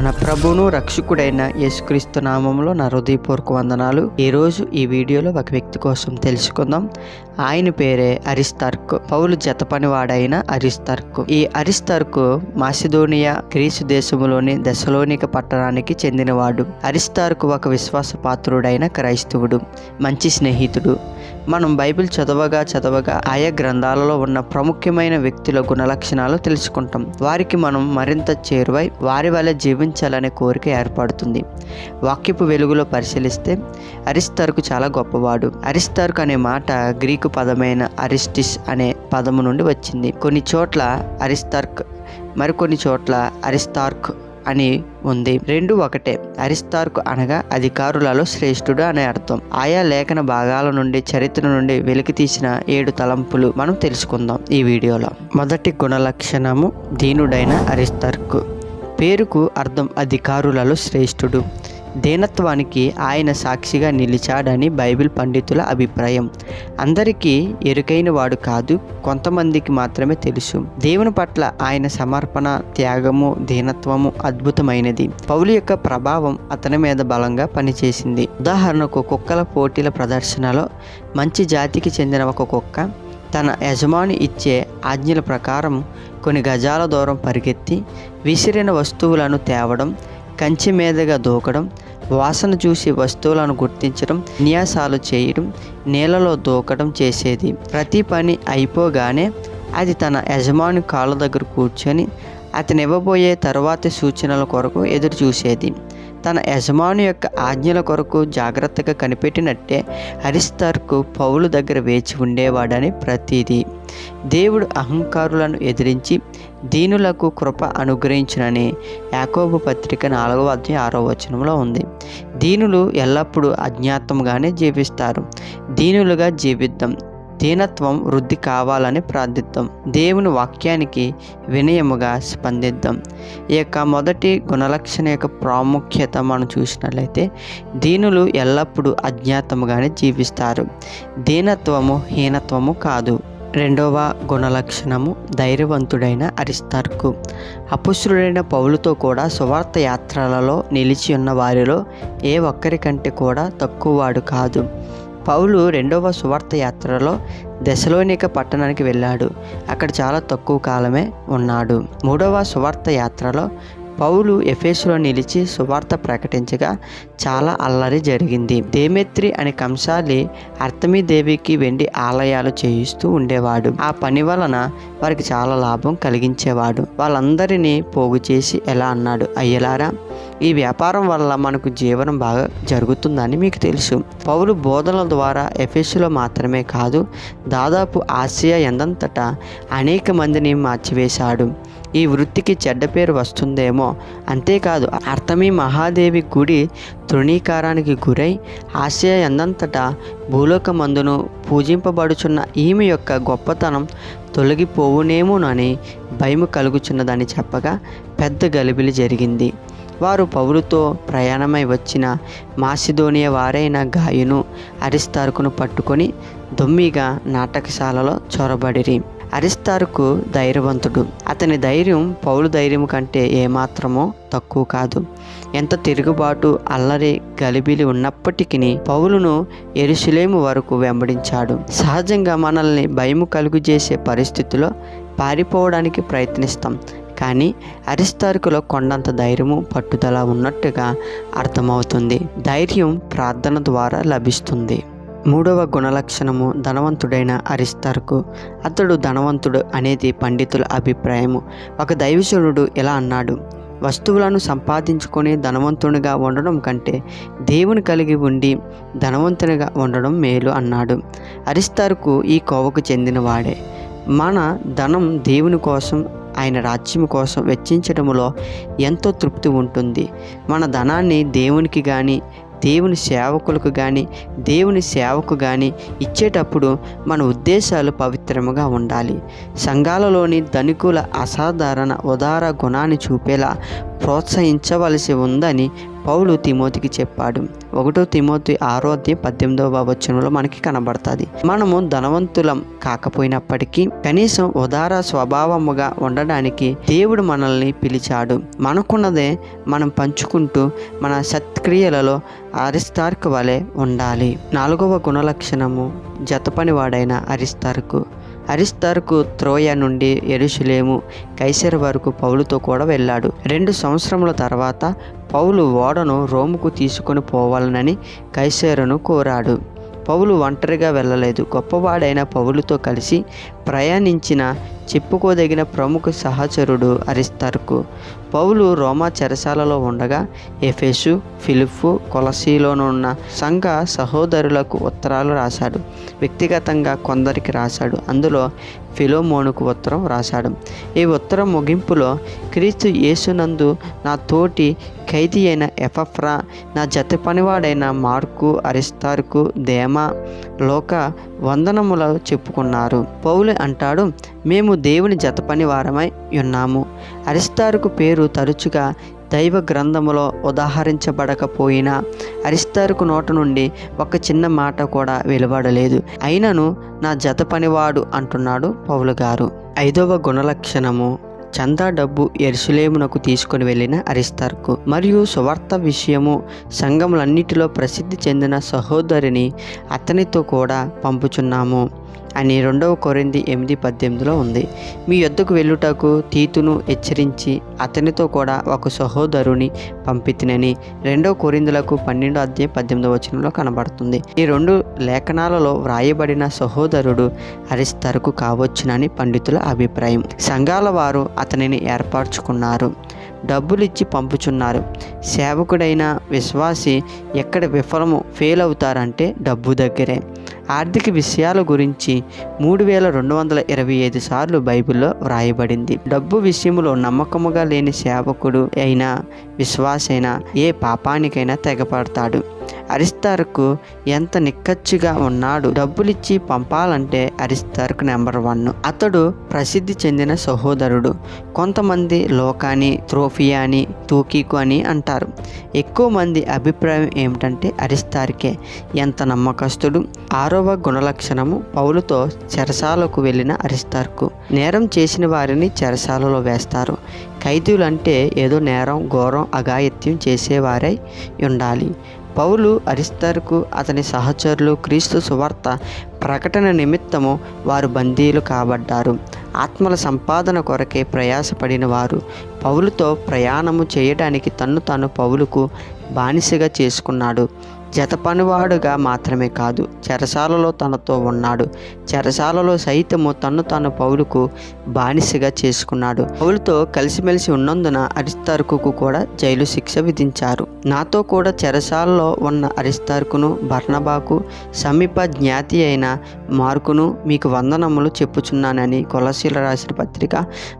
మన ప్రభును రక్షకుడైన యేసుక్రీస్తు నామంలో నా హృదయపూర్వక వందనాలు. ఈరోజు ఈ వీడియోలో ఒక వ్యక్తి కోసం తెలుసుకుందాం. ఆయన పేరే అరిస్తార్క్. పౌలు జతపనివాడైన అరిస్తార్క్. ఈ అరిస్తార్క్ మాసిదోనియా గ్రీసు దేశంలోని దశలోనిక పట్టణానికి చెందినవాడు. అరిస్తార్క్ ఒక విశ్వాసపాత్రుడైన క్రైస్తవుడు. మంచి స్నేహితుడు. మనం బైబిల్ చదవగా చదవగా ఆయా గ్రంథాలలో ఉన్న ప్రముఖమైన వ్యక్తుల గుణలక్షణాలు తెలుసుకుంటాం. వారికి మనం మరింత చేరువై వారి వల్ల జీవించాలనే కోరిక ఏర్పడుతుంది. వాక్యపు వెలుగులో పరిశీలిస్తే అరిస్తర్కు చాలా గొప్పవాడు. అరిస్తార్క్ అనే మాట గ్రీకు పదమైన అరిస్టిస్ అనే పదము నుండి వచ్చింది. కొన్ని చోట్ల అరిస్తార్క్ మరికొన్ని చోట్ల అరిస్తార్క్ అని ఉంది. రెండు ఒకటే. అరిస్తార్కు అనగా అధికారులలో శ్రేష్ఠుడు అనే అర్థం. ఆయా లేఖన భాగాల నుండి చరిత్ర నుండి వెలికి తీసిన ఏడు తలంపులు మనం తెలుసుకుందాం ఈ వీడియోలో. మొదటి గుణలక్షణము దీనుడైన అరిస్తార్కు. పేరుకు అర్థం అధికారులలో శ్రేష్ఠుడు. దీనత్వానికి ఆయన సాక్షిగా నిలిచాడని బైబిల్ పండితుల అభిప్రాయం. అందరికీ ఎరుకైన వాడు కాదు కొంతమందికి మాత్రమే తెలుసు. దేవుని పట్ల ఆయన సమర్పణ త్యాగము దీనత్వము అద్భుతమైనది. పౌలు యొక్క ప్రభావం అతని మీద బలంగా పనిచేసింది. ఉదాహరణకు కుక్కల పోటీల ప్రదర్శనలో మంచి జాతికి చెందిన ఒక కుక్క తన యజమాని ఇచ్చే ఆజ్ఞల ప్రకారం కొన్ని గజాల దూరం పరిగెత్తి విసిరిన వస్తువులను తేవడం కంచె మీదగా దూకడం వాసన చూసి వస్తువులను గుర్తించడం న్యాసాలు చేయడం నీళ్ళలో దూకడం చేసేది. ప్రతి పని అయిపోగానే అది తన యజమాని కాళ్ళ దగ్గర కూర్చొని అతను ఇవ్వబోయే తర్వాతి సూచనల కొరకు ఎదురు చూసేది. తన యజమాని యొక్క ఆజ్ఞల కొరకు జాగ్రత్తగా కనిపెట్టినట్టే హరిస్తర్కు పౌలు దగ్గర వేచి ఉండేవాడని ప్రతీది. దేవుడు అహంకారులను ఎదిరించి దీనులకు కృప అనుగ్రహించునని యాకోబు పత్రిక నాలుగవ అధ్యాయం ఆరో వచనంలో ఉంది. దీనులు ఎల్లప్పుడూ అజ్ఞాతంగానే జీవిస్తారు. దీనులుగా జీవిద్దాం. దీనత్వం వృద్ధి కావాలని ప్రార్థిద్దాం. దేవుని వాక్యానికి వినయముగా స్పందిద్దాం. ఈ యొక్క మొదటి గుణలక్షణ యొక్క ప్రాముఖ్యత మనం చూసినట్లయితే దీనులు ఎల్లప్పుడూ అజ్ఞాతముగానే జీవిస్తారు. దీనత్వము హీనత్వము కాదు. రెండవ గుణలక్షణము ధైర్యవంతుడైన అరిస్తార్కు. అపుశ్రుడైన పౌలుతో కూడా సువార్త యాత్రలలో నిలిచి ఉన్న వారిలో ఏ ఒక్కరికంటే కూడా తక్కువవాడు కాదు. పౌలు రెండవ సువార్త యాత్రలో దశలోనిక పట్టణానికి వెళ్ళాడు. అక్కడ చాలా తక్కువ కాలమే ఉన్నాడు. మూడవ సువార్త యాత్రలో పౌలు ఎఫేసులో నిలిచి సువార్త ప్రకటించగా చాలా అల్లరి జరిగింది. దేమెత్రి అనే కంసాలి అర్థమీదేవికి వెండి ఆలయాలు చేయిస్తూ ఉండేవాడు. ఆ పని వలన వారికి చాలా లాభం కలిగించేవాడు. వాళ్ళందరినీ పోగు చేసి ఎలా అన్నాడు? అయ్యలారా ఈ వ్యాపారం వల్ల మనకు జీవనం బాగా జరుగుతుందని మీకు తెలుసు. పౌలు బోధనల ద్వారా ఎఫెస్లో మాత్రమే కాదు దాదాపు ఆసియా ఎందంతటా అనేక మందిని మార్చివేశాడు. ఈ వృత్తికి చెడ్డ పేరు వస్తుందేమో? అంతేకాదు అర్థమీ మహాదేవి గుడి తృణీకారానికి గురై ఆసియా ఎందంతటా భూలోకమందును పూజింపబడుచున్న ఈమె యొక్క గొప్పతనం తొలగిపోవునేమోనని భయము కలుగుచున్నదని చెప్పగా పెద్ద గలిబిలి జరిగింది. వారు పౌరుతో ప్రయాణమై వచ్చిన మాసిదోనియా వారైన గాయును అరిస్తార్కును పట్టుకొని దొమ్మిగా నాటకశాలలో చొరబడిరి. అరిస్తార్కు ధైర్యవంతుడు. అతని ధైర్యం పౌలు ధైర్యం కంటే ఏమాత్రమో తక్కువ కాదు. ఎంత తిరుగుబాటు అల్లరి గలిబిలి ఉన్నప్పటికీ పౌలును ఎరుసలేము వరకు వెంబడించాడు. సహజంగా మనల్ని భయము కలుగు చేసే పరిస్థితిలో పారిపోవడానికి ప్రయత్నిస్తాం. కానీ అరిస్తార్కులో కొండంత ధైర్యము పట్టుదల ఉన్నట్టుగా అర్థమవుతుంది. ధైర్యం ప్రార్థన ద్వారా లభిస్తుంది. మూడవ గుణలక్షణము ధనవంతుడైన అరిస్తార్కు. అతడు ధనవంతుడు అనేది పండితుల అభిప్రాయము. ఒక దైవశనుడు ఇలా అన్నాడు? వస్తువులను సంపాదించుకొని ధనవంతునిగా ఉండడం కంటే దేవుని కలిగి ఉండి ధనవంతునిగా ఉండడం మేలు అన్నాడు. అరిస్తార్కు ఈ కోవకు చెందినవాడే. మన ధనం దేవుని కోసం ఆయన రాజ్యం కోసం వెచ్చించడంలో ఎంతో తృప్తి ఉంటుంది. మన ధనాన్ని దేవునికి కానీ దేవుని సేవకులకు కానీ దేవుని సేవకు కానీ ఇచ్చేటప్పుడు మన ఉద్దేశాలు పవిత్రముగా ఉండాలి. సంఘాలలోని ధనికుల అసాధారణ ఉదార గుణాన్ని చూపేలా ప్రోత్సహించవలసి ఉందని పౌలు తిమోతికి చెప్పాడు. ఒకటో తిమోతి ఆరోధ్యం పద్దెనిమిదవ వచనంలో మనకి కనబడుతుంది. మనము ధనవంతులం కాకపోయినప్పటికీ కనీసం ఉదార స్వభావముగా ఉండడానికి దేవుడు మనల్ని పిలిచాడు. మనకున్నదే మనం పంచుకుంటూ మన సత్క్రియలలో అరిస్తార్క్ వలె ఉండాలి. నాలుగవ గుణలక్షణము జతపనివాడైన అరిస్తార్కు. అరిస్తార్కు త్రోయ నుండి ఎరుషులేము కైసర్ వరకు పౌలుతో కూడా వెళ్ళాడు. రెండు సంవత్సరముల తర్వాత పౌలు ఓడను రోముకు తీసుకొని పోవాలనని కైసరును కోరాడు. పౌలు ఒంటరిగా వెళ్ళలేదు. గొప్పవాడైన పౌలుతో కలిసి ప్రయాణించిన చెప్పుకోదగిన ప్రముఖ సహచరుడు అరిస్తార్కు. పౌలు రోమా చెరసాలలో ఉండగా ఎఫెసు ఫిలిప్పు కొలసీలోనున్న సంఘ సహోదరులకు ఉత్తరాలు రాశాడు. వ్యక్తిగతంగా కొందరికి రాశాడు. అందులో ఫిలోమోనుకు ఉత్తరం రాశాడు. ఈ ఉత్తరం ముగింపులో క్రీస్తు యేసునందు నా తోటి ఖైదీ అయిన ఎఫఫ్రా నా జత పనివాడైన మార్కు అరిస్తార్కు దేమా లోక వందనములు చెప్పుకున్నారు. పౌలు అంటాడు మేము దేవుని జత పని వారమై ఉన్నాము. అరిస్తారుకు పేరు తరచుగా దైవ గ్రంథములో ఉదాహరించబడకపోయినా అరిస్తారుకు నోట నుండి ఒక చిన్న మాట కూడా వెలువడలేదు. అయినను నా జత పనివాడు అంటున్నాడు పౌలు గారు. ఐదవ గుణలక్షణము. చందా డబ్బు ఎరుసలేమునకు తీసుకుని వెళ్ళిన అరిస్తార్కు. మరియు సువార్త విషయము సంఘములన్నిటిలో ప్రసిద్ధి చెందిన సహోదరిని అతనితో కూడా పంపుచున్నాము. అని రెండవ కొరింది ఎనిమిది పద్దెనిమిదిలో ఉంది. మీ యొద్దకు వెళ్ళుటకు తీతును హెచ్చరించి అతనితో కూడా ఒక సహోదరుని పంపితినని రెండవ కొరిందులకు పన్నెండు అధ్యాయం పద్దెనిమిదవ వచనంలో కనబడుతుంది. ఈ రెండు లేఖనాలలో వ్రాయబడిన సహోదరుడు అరిస్తరకు కావచ్చునని పండితుల అభిప్రాయం. సంఘాల వారు అతనిని ఏర్పరచుకున్నారు. డబ్బులిచ్చి పంపుచున్నారు. సేవకుడైన విశ్వాసి ఎక్కడ విఫలము ఫెయిల్ అవుతారంటే డబ్బు దగ్గరే. ఆర్థిక విషయాల గురించి మూడు వేల రెండు వందల ఇరవై ఐదు సార్లు బైబిల్లో వ్రాయబడింది. డబ్బు విషయంలో నమ్మకముగా లేని సేవకుడు అయినా విశ్వాసైనా ఏ పాపానికైనా తెగపడతాడు. అరిస్తార్కు ఎంత నిక్కచ్చిగా ఉన్నాడు. డబ్బులిచ్చి పంపాలంటే అరిస్తార్కు నెంబర్ వన్. అతడు ప్రసిద్ధి చెందిన సహోదరుడు. కొంతమంది లోకాని త్రోఫియా అని తూకీకు అని అంటారు. ఎక్కువ మంది అభిప్రాయం ఏమిటంటే అరిస్తార్కే. ఎంత నమ్మకస్తుడు. ఆరవ గుణలక్షణము పౌలుతో చెరసాలకు వెళ్ళిన అరిస్తార్కు. నేరం చేసిన వారిని చెరసాలలో వేస్తారు. ఖైదీలంటే ఏదో నేరం ఘోరం అఘాయిత్యం చేసేవారై ఉండాలి. పౌలు అరిస్తారుకు అతని సహచరులు క్రీస్తు సువార్త ప్రకటన నిమిత్తము వారు బందీలు కాబడ్డారు. ఆత్మల సంపాదన కొరకే ప్రయాసపడిన వారు పౌలుతో ప్రయాణము చేయడానికి తన్ను తాను పౌలుకు బానిసగా చేసుకున్నాడు. జతపనివాడుగా మాత్రమే కాదు చెరసాలలో తనతో ఉన్నాడు. చెరసాలలో సైతము తన్ను తాను పౌలుకు బానిసగా చేసుకున్నాడు. పౌలుతో కలిసిమెలిసి ఉన్నందున అరిస్తార్కుకు కూడా జైలు శిక్ష విధించారు. నాతో కూడా చెరసాలలో ఉన్న అరిస్తార్కును బర్ణబాకు సమీప జ్ఞాతి అయిన మార్కును మీకు వందనములు చెప్పుచున్నానని కొలసీల రాసిన పత్రిక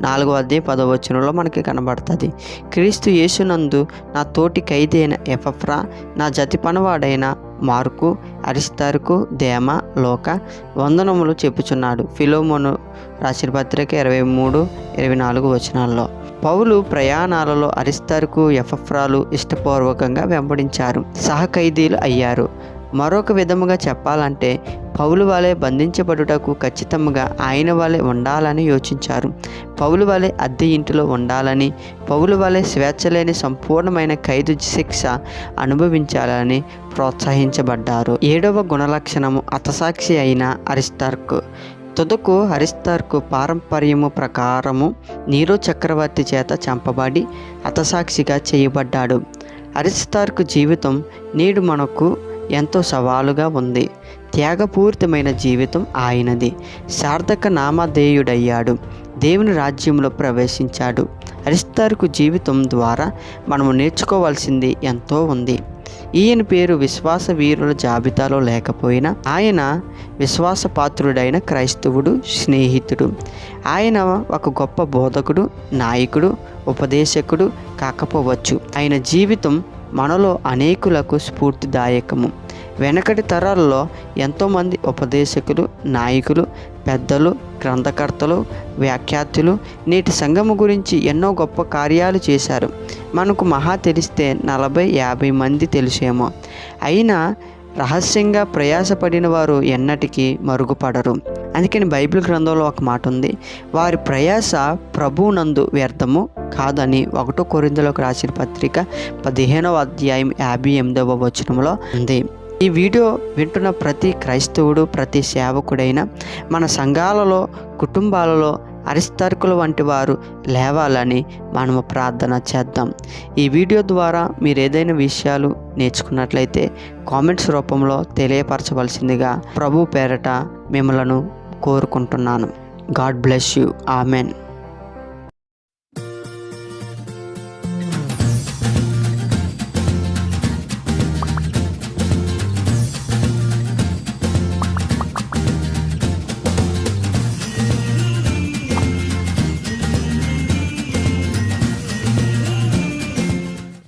నాలుగో అధ్యాయ పదవచనంలో మనకి కనబడుతుంది. క్రీస్తు యేసునందు నా తోటి ఖైదీ అయిన ఎఫఫ్రా నా జతి పనవాడైన మార్కు అరిస్తారుకు దేమ లోక వందనములు చెప్పుచున్నాడు. ఫిలోమోను రాసిన పత్రిక ఇరవై మూడు ఇరవై నాలుగు వచనాల్లో. పౌలు ప్రయాణాలలో అరిస్తారుకు ఎఫఫ్రాలు ఇష్టపూర్వకంగా వెంబడించారు. సహఖైదీలు అయ్యారు. మరొక విధముగా చెప్పాలంటే పౌలు వాళ్ళే బంధించబడుటకు ఖచ్చితంగా ఆయన వాళ్ళే ఉండాలని యోచించారు. పౌలు వాళ్ళే అద్దె ఇంటిలో ఉండాలని పౌలు వాళ్ళే స్వేచ్ఛ లేని సంపూర్ణమైన ఖైదు శిక్ష అనుభవించాలని ప్రోత్సహించబడ్డారు. ఏడవ గుణలక్షణము అతసాక్షి అయిన అరిస్టార్క్ తుదకు హరిస్తార్కు పారంపర్యము ప్రకారము నీరో చక్రవర్తి చేత చంపబడి హతసాక్షిగా చేయబడ్డాడు. అరిస్తార్కు జీవితం నేడు మనకు ఎంతో సవాలుగా ఉంది. త్యాగపూరితమైన జీవితం ఆయనది. సార్థక నామధేయుడయ్యాడు. దేవుని రాజ్యంలో ప్రవేశించాడు. అరిస్తార్కు జీవితం ద్వారా మనము నేర్చుకోవాల్సింది ఎంతో ఉంది. ఈయన పేరు విశ్వాస వీరుల జాబితాలో లేకపోయినా ఆయన విశ్వాసపాత్రుడైన క్రైస్తవుడు స్నేహితుడు. ఆయన ఒక గొప్ప బోధకుడు నాయకుడు ఉపదేశకుడు కాకపోవచ్చు. ఆయన జీవితం మనలో అనేకులకు స్ఫూర్తిదాయకము. వెనకటి తరాల్లో ఎంతోమంది ఉపదేశకులు నాయకులు పెద్దలు గ్రంథకర్తలు వ్యాఖ్యాతులు నేటి సంఘము గురించి ఎన్నో గొప్ప కార్యాలు చేశారు. మనకు మహా తెలిస్తే నలభై యాభై మంది తెలుసేమో. అయినా రహస్యంగా ప్రయాసపడిన వారు ఎన్నటికీ మరుగుపడరు. అందుకని బైబిల్ గ్రంథంలో ఒక మాట ఉంది. వారి ప్రయాస ప్రభునందు వ్యర్థము కాదని ఒకటో కొరిందలోకి రాసిన పత్రిక పదిహేనవ అధ్యాయం యాభై ఎనిమిదవ వచనంలో ఉంది. ఈ వీడియో వింటున్న ప్రతి క్రైస్తవుడు ప్రతి సేవకుడైన మన సంఘాలలో కుటుంబాలలో అరిస్తర్కులు వంటి వారు లేవాలని మనము ప్రార్థన చేద్దాం. ఈ వీడియో ద్వారా మీరు ఏదైనా విషయాలు నేర్చుకున్నట్లయితే కామెంట్స్ రూపంలో తెలియపరచవలసిందిగా ప్రభు పేరట మిమ్మలను కోరుకుంటున్నాను. God bless you. ఆమెన్.